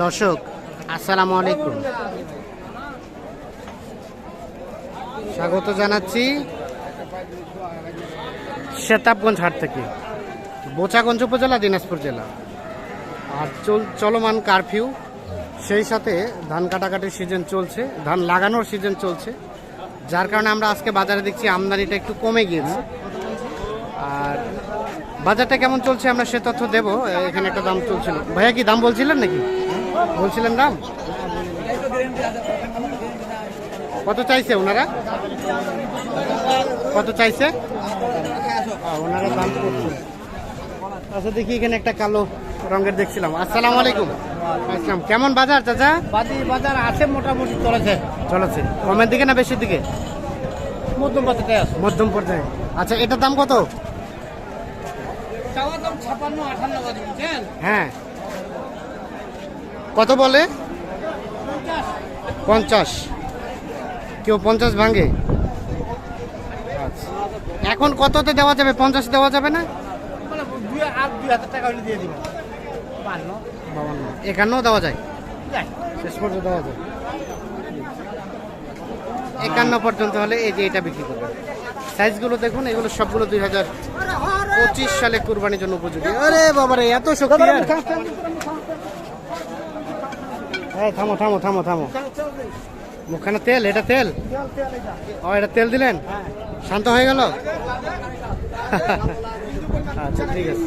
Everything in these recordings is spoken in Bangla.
দর্শক, আসসালামু আলাইকুম। স্বাগত জানাচ্ছি শেতাবগঞ্জ হাট থেকে, বোচাগঞ্জ উপজেলা, দিনাজপুর জেলা। আর চল, চলমান কারফিউ, সেই সাথে ধান কাটাকাটির সিজন চলছে, ধান লাগানোর সিজন চলছে। যার কারণে আমরা আজকে বাজারে দেখছি আমদানিটা একটু কমে গিয়েছে। আর বাজারটা কেমন চলছে আমরা সে তথ্য দেবো, এখানে একটা দাম চলছিল ভাইয়া কি দাম বলছিলেন নাকি? বলছিলেন দাম কত চাইছে ওনারা? কত চাইছে? ওনারা দাম করছে। আচ্ছা দেখি এখানে একটা কালো রঙের দেখছিলাম। আসসালামু আলাইকুম। আসসালাম। কেমন বাজার চাচা? বাজার আছে মোটামুটি চলেছে। চলেছে। কমের দিকে না বেশির দিকে? মধ্যম আছে। মধ্যম পর্যায়ে। আচ্ছা এটার দাম কত? চাওয়ার দাম ছাপান্ন হ্যাঁ। কত বলে? পঞ্চাশ। কেউ পঞ্চাশ ভাঙে? আচ্ছা। এখন কততে দেওয়া যাবে? পঞ্চাশ দেওয়া যাবে না? একান্ন দেওয়া যায়? শেষ পর্যন্ত দেওয়া যায়। একান্ন পর্যন্ত হলে এই যে এটা বিক্রি করবে। সাইজগুলো দেখুন এগুলো সবগুলো দুই হাজার পঁচিশ সালে কুরবানির জন্য উপযোগী। আরে বাবারে এত শক্তি। এই, থামো থামো থামো থামো। মুখখানে তেল, এটা তেল? ও, এটা তেল দিলেন? শান্ত হয়ে গেল? আচ্ছা ঠিক আছে।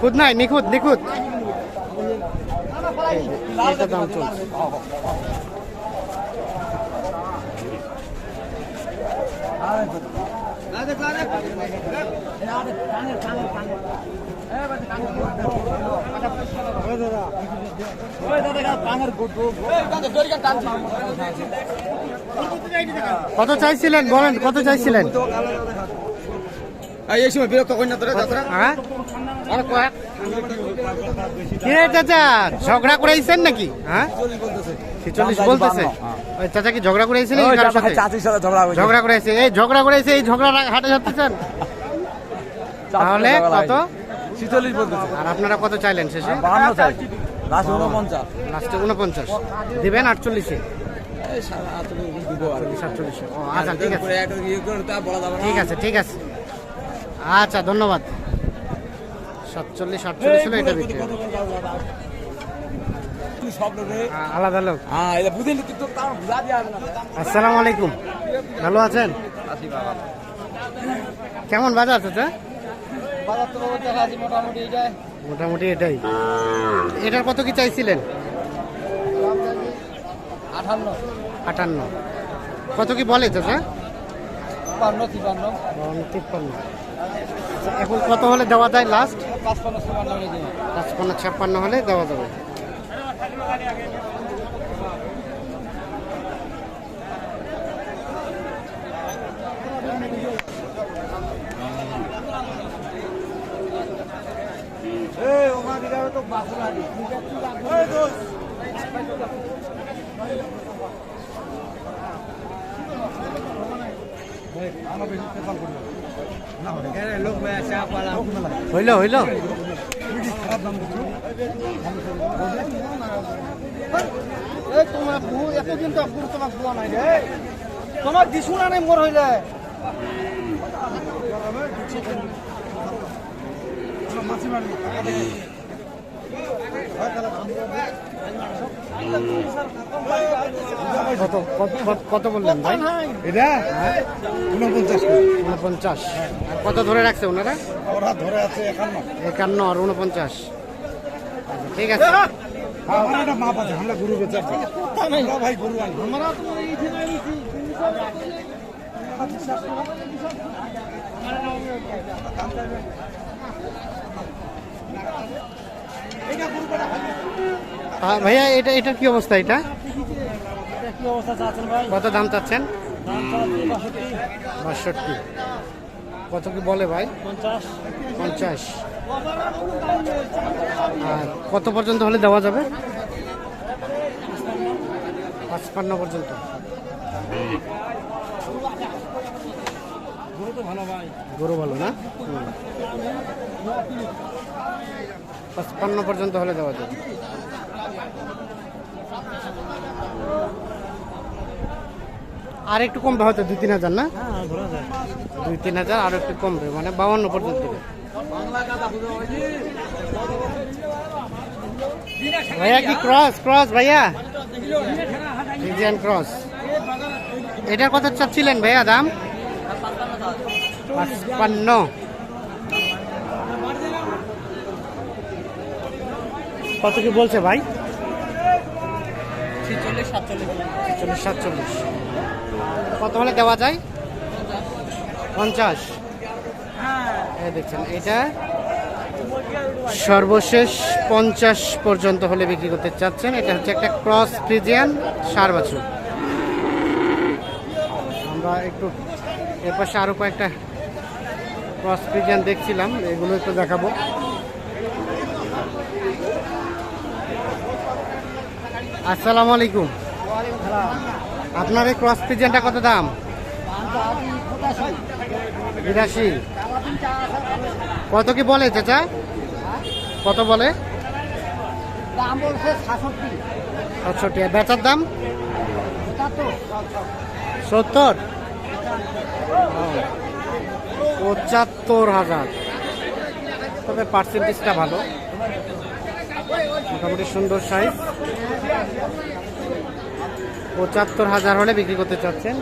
খুদ নাই, নিখুঁত নিখুঁত। এটা চলছে। কত চাইছিলেন? বলেন কত চাইছিলেন? এই সময় বিরক্ত করি না তোরা হ্যাঁ? চাচা ঝগড়া করাইছেন নাকি? হ্যাঁ? ছেচল্লিশ বলতেছে। ওই চাচা কি ঝগড়া করাইছেন ঝগড়া হয়েছে। ঝগড়া করাইছে। এই ঝগড়া করাইছে এই ঝগড়া হাটে যাচ্ছেন? তাহলে কত? ছিচল্লিশ বলতেছে। আর আপনারা কত চাইলেন শেষে? বাহান্ন চাই লাস্ট উনপঞ্চাশ লাস্টে উনপঞ্চাশ দিবেন আটচল্লিশে? এই সাড়ে আটচল্লিশ দিব আর কি। সাতচল্লিশে ও আচ্ছা ঠিক আছে। ইয়ে। ঠিক আছে ঠিক আছে। আচ্ছা ধন্যবাদ। সাতচল্লিশ আটচল্লিশ হলো এটা বিক্রি। আলাদা লোক। হ্যাঁ আসসালামু আলাইকুম। ভালো আছেন? কেমন বাজার চাচা মোটামুটি এটাই। মোটামুটি এটাই। এটার কত কি চাইছিলেন? আঠান্ন আটান্ন। কত কি বলে চাচা? বান্ন তিপ্পান্ন। এখন কত হলে দেওয়া যায় লাস্ট পাঁচপান্ন ছাপ্পান্ন হলে দেওয়া যাবে। হইল হইল। বউ এতদিন তো তোমার বুয়া নাই রে তোমার দিছু না নাই মোর হইলে কত কত- কত- কত বললেন ভাই? এটা? উনপঞ্চাশ উনপঞ্চাশ আর কত ধরে রাখছে ওনারা? ওরা ধরে আছে একান্ন। একান্ন আর উনপঞ্চাশ আচ্ছা, ঠিক আছে। আমার একটা মাপ আছে আমরা গুরু আমরা ভাই গুরু আমরা তো এই ভাইয়া, এটা এটার কি অবস্থা এটা? কত দাম চাচ্ছেন? বাষট্টি। কত কি বলে ভাই? পঞ্চাশ। আর কত পর্যন্ত হলে দেওয়া যাবে? পাঁচপান্ন পর্যন্ত। গরু ভালো না। পঁচপান্ন পর্যন্ত হলে দেওয়া যাবে। আর একটু কমবে হয়তো, দুই, তিন হাজার না? দুই, তিন হাজার, আর একটু কমবে মানে বাউন্ন পর্যন্ত। ভাইয়া কি ক্রস ক্রস ভাইয়া? ফ্রিজিয়ান ক্রস এটার কত চাচ্ছিলেন ভাইয়া দাম? পাঁচপান্ন। কত কি বলছে ভাই? ছিচল্লিশ সাতচল্লিশ। চল্লিশ সাতচল্লিশ। কত হলে দেওয়া যায়? পঞ্চাশ। দেখছেন এটা সর্বশেষ পঞ্চাশ পর্যন্ত হলে বিক্রি করতে চাচ্ছেন। এটা হচ্ছে একটা ক্রস ফ্রিজিয়ান সার বাছুর। আমরা একটু এর পাশে আরও কয়েকটা ক্রস ফ্রিজিয়ান দেখছিলাম এগুলো একটু দেখাবো। আসসালামু আলাইকুম। আপনার এই ক্রস ফ্রিজিয়ানটা কত দাম? বিরাশি। কত কি বলে চাচা? কত বলে? সাতষট্টি। বেচার দাম? সত্তর। পঁচাত্তর হাজার। তবে পার্সেন্টেজটা ভালো। মোটামুটি সুন্দর সাইজ পঁচাত্তর হাজার হলে বিক্রি করতে চাচ্ছেন।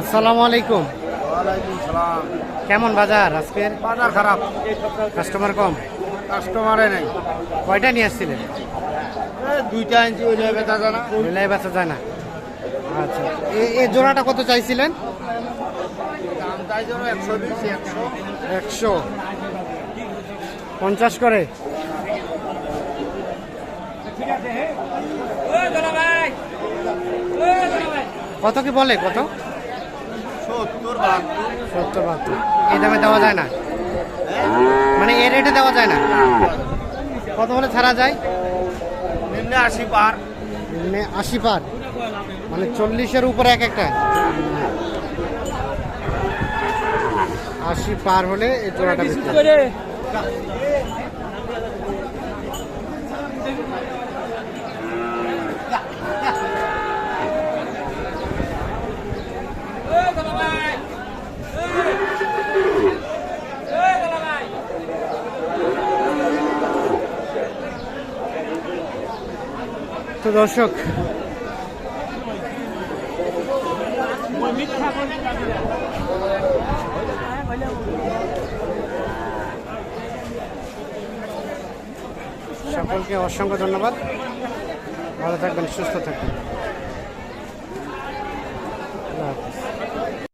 আসসালামু আলাইকুম। কেমন বাজার আজকের? বাজার খারাপ। কাস্টমার কম? কাস্টমারে নাই। কয়টা নিয়ে আসছিলেন? দুইটা ইঞ্চি ওই লেবে দাদা না মিলাই বেচা যায় না আচ্ছা। এই জোড়াটা কত চাইছিলেন? একশো। পঞ্চাশ করে? কত কি বলে কত? সত্তর বাহাত্তর। সত্তর বাহাত্তর। এই দামে দেওয়া যায় না? মানে এ রেটে দেওয়া যায় না। কত হলে ছাড়া যায়? নিম্নে আশি পার। নিম্নে আশি পার। মানে চল্লিশের উপরে এক একটা। আশি পার হলে এই জোড়াটা তো দর্শক সকলকে অসংখ্য ধন্যবাদ। ভালো থাকবেন সুস্থ থাকবেন।